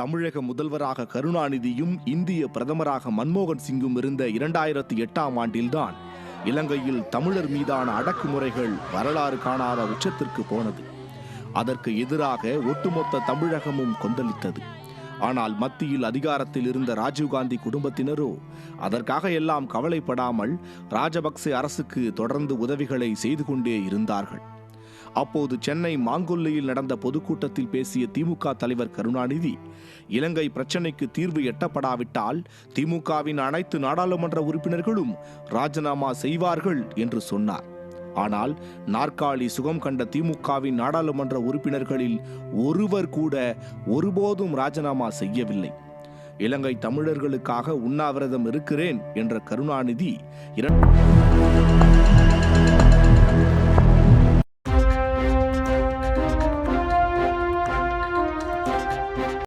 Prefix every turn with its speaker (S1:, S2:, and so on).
S1: தமிழக முதல்வராக கருணாநிதியும் இந்திய பிரதமராக மன்மோகன் சிங்கும் இருந்த இரண்டாயிரத்தி எட்டாம் ஆண்டில்தான் இலங்கையில் தமிழர் மீதான அடக்குமுறைகள் வரலாறு காணாத உச்சத்திற்கு போனது. அதற்கு எதிராக ஒட்டுமொத்த தமிழகமும் கொந்தளித்தது. ஆனால் மத்தியில் அதிகாரத்தில் இருந்த ராஜீவ்காந்தி குடும்பத்தினரோ அதற்காக எல்லாம் கவலைப்படாமல் ராஜபக்சே அரசுக்கு தொடர்ந்து உதவிகளை செய்து கொண்டே இருந்தார்கள். அப்போது சென்னை மாங்கொல்லியில் நடந்த பொதுக்கூட்டத்தில் பேசிய திமுக தலைவர் கருணாநிதி இலங்கை பிரச்சினைக்கு தீர்வு எட்டப்படாவிட்டால் திமுகவின் அனைத்து நாடாளுமன்ற உறுப்பினர்களும் ராஜினாமா செய்வார்கள் என்று சொன்னார். ஆனால் நாற்காலி சுகம் கண்ட திமுகவின் நாடாளுமன்ற உறுப்பினர்களில் ஒருவர் கூட ஒருபோதும் ராஜினாமா செய்யவில்லை. இலங்கை தமிழர்களுக்காக உண்ணாவிரதம் இருக்கிறேன் என்ற கருணாநிதி இரண்டு